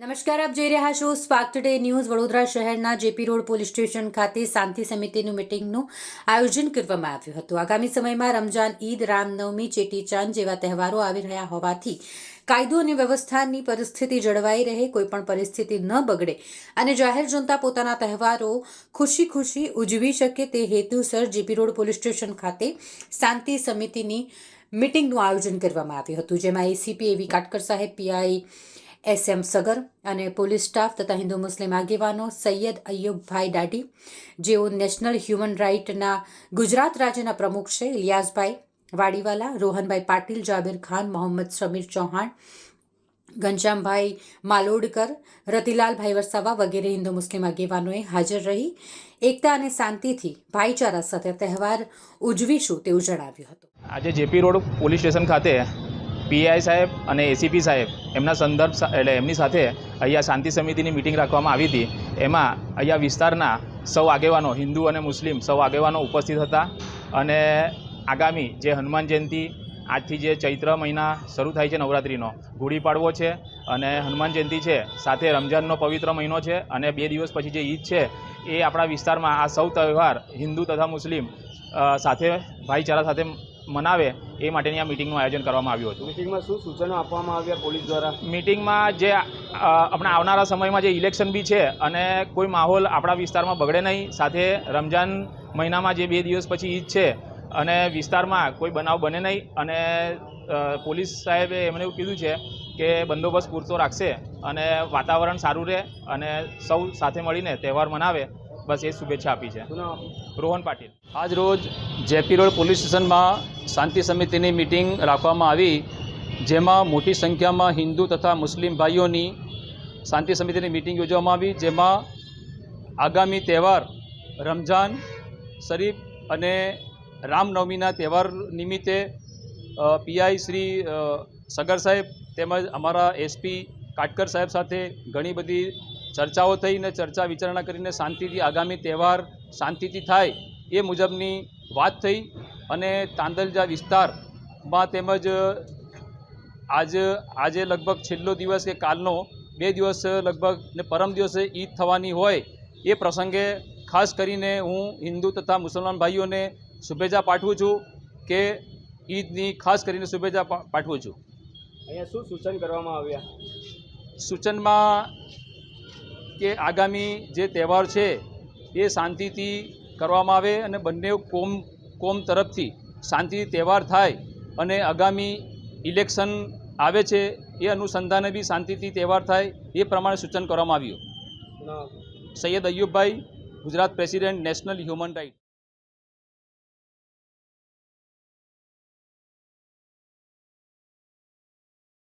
નમસ્કાર, આપ જોઈ રહ્યા છો સ્પાર્ક ટુડે ન્યૂઝ વડોદરા શહેરના જેપી રોડ પોલીસ સ્ટેશન ખાતે શાંતિ સમિતિનું મિટિંગનું આયોજન કરવામાં આવ્યું હતું. આગામી સમયમાં રમજાન ઈદ, રામનવમી, ચેટીચાંદ જેવા તહેવારો આવી રહ્યા હોવાથી કાયદો અને વ્યવસ્થાની પરિસ્થિતિ જળવાઈ રહે, કોઈપણ પરિસ્થિતિ ન બગડે અને જાહેર જનતા પોતાના તહેવારો ખુશી ખુશી ઉજવી શકે તે હેતુસર જેપી રોડ પોલીસ સ્ટેશન ખાતે શાંતિ સમિતિની મિટિંગનું આયોજન કરવામાં આવ્યું હતું, જેમાં એસીપી એવી કાટકર સાહેબ પીઆઈ એસ એમ સગર અને પોલીસ સ્ટાફ તથા હિન્દુ મુસ્લિમ આગેવાનો સૈયદ અય્યુબભાઈ દાઢી જેઓ નેશનલ હ્યુમન રાઇટના ગુજરાત રાજ્યના પ્રમુખ છે, ઇલિયાસભાઈ વાડીવાલા, રોહનભાઈ પાટીલ, જાબીર ખાન, મોહમ્મદ સમીર ચૌહાણ, ઘનશ્યામભાઈ માલોડકર, રતિલાલભાઈ વરસાવા વગેરે હિન્દુ મુસ્લિમ આગેવાનોએ હાજર રહી. એકતા અને શાંતિથી ભાઈચારા સાથે તહેવાર ઉજવીશું તેવું જણાવ્યું હતું. આજે જેપી રોડ પોલીસ સ્ટેશન ખાતે પીઆઈ સાહેબ અને એસીપી સાહેબ એમના સંદર્ભ એટલે એમની સાથે અહીંયા શાંતિ સમિતિની મિટિંગ રાખવામાં આવી હતી. એમાં અહીંયા વિસ્તારના સૌ આગેવાનો, હિન્દુ અને મુસ્લિમ સૌ આગેવાનો ઉપસ્થિત હતા અને આગામી જે હનુમાન જયંતિ, આજથી જે ચૈત્ર મહિના શરૂ થાય છે નવરાત્રિનો, ગુડી પાડવો છે અને હનુમાન જયંતિ છે, સાથે રમજાનનો પવિત્ર મહિનો છે અને બે દિવસ પછી જે ઈદ છે, એ આપણા વિસ્તારમાં આ સૌ તહેવાર હિન્દુ તથા મુસ્લિમ સાથે, ભાઈચારા સાથે મનાવે એ માટેની આ મિટિંગનું આયોજન કરવામાં આવ્યું હતું. મિટિંગમાં શું સૂચનો આપવામાં આવ્યા પોલીસ દ્વારા? મિટિંગમાં જે આપણે આવનારા સમયમાં જે ઇલેક્શન બી છે અને કોઈ માહોલ આપણા વિસ્તારમાં બગડે નહીં સાથે રમજાન મહિનામાં જે બે દિવસ પછી ઈદ છે અને વિસ્તારમાં કોઈ બનાવ બને નહીં અને પોલીસ સાહેબે એમણે એવું કીધું છે કે બંદોબસ્ત પૂરતો રાખશે અને વાતાવરણ સારું રહે અને સૌ સાથે મળીને તહેવાર મનાવે. બસ એ શુભેચ્છા આપી છે? રોહન પાટીલ. આજ રોજ જેપી રોડ પોલીસ સ્ટેશનમાં શાંતિ સમિતિની મિટિંગ રાખવામાં આવી, જેમાં મોટી સંખ્યામાં હિન્દુ તથા મુસ્લિમ ભાઈઓની શાંતિ સમિતિની મિટિંગ યોજવામાં આવી, જેમાં આગામી તહેવાર રમઝાન, શરીફ અને રામનવમીના તહેવાર નિમિત્તે પીઆઈ શ્રી સગર સાહેબ તેમજ અમારા એસપી કાટકર સાહેબ સાથે ઘણી બધી ચર્ચાઓ થઈ ને ચર્ચા વિચારણા કરીને શાંતિથી આગામી તહેવાર શાંતિથી થાય એ મુજબની વાત થઈ. અને તાંદલજા વિસ્તારમાં તેમજ આજ આજે લગભગ છેલ્લો દિવસ કે કાલનો બે દિવસ લગભગ ને પરમ દિવસે ઈદ થવાની હોય એ પ્રસંગે ખાસ કરીને હું હિન્દુ તથા મુસલમાન ભાઈઓને શુભેચ્છા પાઠવું છું કે ઈદની ખાસ કરીને શુભેચ્છા પાઠવું છું. અહીંયા શું સૂચન કરવામાં આવ્યા? સૂચનમાં કે આગામી જે તહેવાર છે એ શાંતિથી કરવામાં આવે અને બંને કોમ કોમ તરફથી શાંતિથી તહેવાર થાય અને આગામી ઇલેક્શન આવે છે એ અનુસંધાને બી શાંતિથી તહેવાર થાય એ પ્રમાણે સૂચન કરવામાં આવ્યું? Sayyad Ayyubbhai Gujarat president national human right